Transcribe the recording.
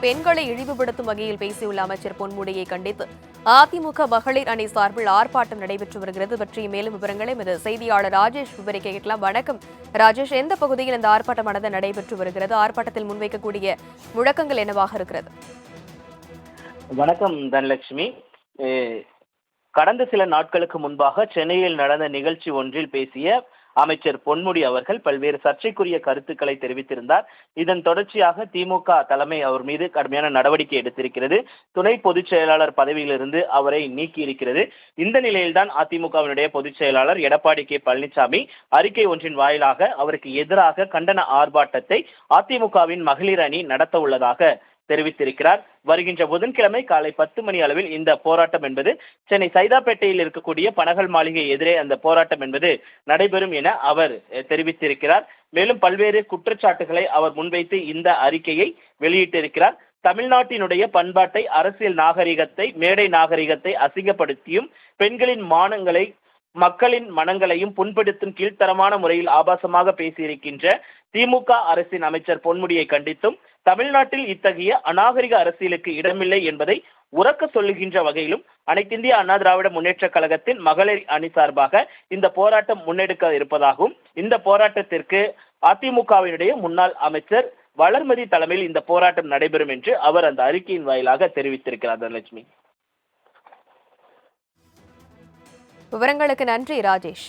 பெண்களை இழிவுபடுத்தும் வகையில் பேசியுள்ள அமைச்சர் பொன்முடியை கண்டித்து அதிமுக மகளிர் அணி சார்பில் ஆர்ப்பாட்டம் நடைபெற்று வருகிறது. பற்றிய மேலும் விவரங்களை எமது செய்தியாளர் ராஜேஷ் விவரிக்க கேட்கலாம். வணக்கம். ராஜேஷ் எந்த பகுதியில் இந்த ஆர்ப்பாட்டமானது நடைபெற்று வருகிறது? ஆர்ப்பாட்டத்தில் முன்வைக்கக்கூடிய முழக்கங்கள் என்னவாக இருக்கிறது? வணக்கம் தனலட்சுமி. அஹ் கடந்த சில நாட்களுக்கு முன்பாக சென்னையில் நடந்த நிகழ்ச்சி ஒன்றில் பேசிய அமைச்சர் பொன்முடி அவர்கள் பல்வேறு சர்ச்சைக்குரிய கருத்துக்களை தெரிவித்திருந்தார். இதன் தொடர்ச்சியாக திமுக தலைமை அவர் மீது கடுமையான நடவடிக்கை எடுத்திருக்கிறது. துணை பொதுச் செயலாளர் பதவியிலிருந்து அவரை நீக்கி இருக்கிறது இந்த நிலையில்தான் அதிமுகவினுடைய பொதுச் செயலாளர் எடப்பாடி கே பழனிசாமி அறிக்கை ஒன்றின் வாயிலாக அவருக்கு எதிராக கண்டன ஆர்ப்பாட்டத்தை அதிமுகவின் மகளிர் அணி நடத்த உள்ளதாக தெரிவித்திருக்கிறார். வருகின்ற புதன்கிழமை காலை பத்து மணி அளவில் இந்த போராட்டம் என்பது சென்னை சைதாப்பேட்டையில் இருக்கக்கூடிய பனகல் மாளிகை எதிரே அந்த போராட்டம் என்பது நடைபெறும் என அவர் தெரிவித்திருக்கிறார். மேலும் பல்வேறு குற்றச்சாட்டுகளை அவர் முன்வைத்து இந்த அறிக்கையை வெளியிட்டிருக்கிறார். தமிழ்நாட்டினுடைய பண்பாட்டை அரசியல் நாகரிகத்தை மேடை நாகரிகத்தை அசிங்கப்படுத்தியும் பெண்களின் மானங்களை மக்களின் மனங்களையும் புண்படுத்தும் கீழ்த்தரமான முறையில் ஆபாசமாக பேசியிருக்கின்ற திமுக அரசின் அமைச்சர் பொன்முடியை கண்டித்தும் தமிழ்நாட்டில் இத்தகைய அநாகரிக அரசியலுக்கு இடமில்லை என்பதை உறக்க சொல்லுகின்ற வகையிலும் அனைத்திந்திய அண்ணா திராவிட முன்னேற்ற கழகத்தின் மகளிர் அணி சார்பாக இந்த போராட்டம் முன்னெடுக்க இருப்பதாகவும் இந்த போராட்டத்திற்கு அதிமுகவினுடைய முன்னாள் அமைச்சர் வளர்மதி தலைமையில் இந்த போராட்டம் நடைபெறும் என்று அவர் அந்த அறிக்கையின் வாயிலாக தெரிவித்திருக்கிறார் தனலட்சுமி. விவரங்களுக்கு நன்றி ராஜேஷ்.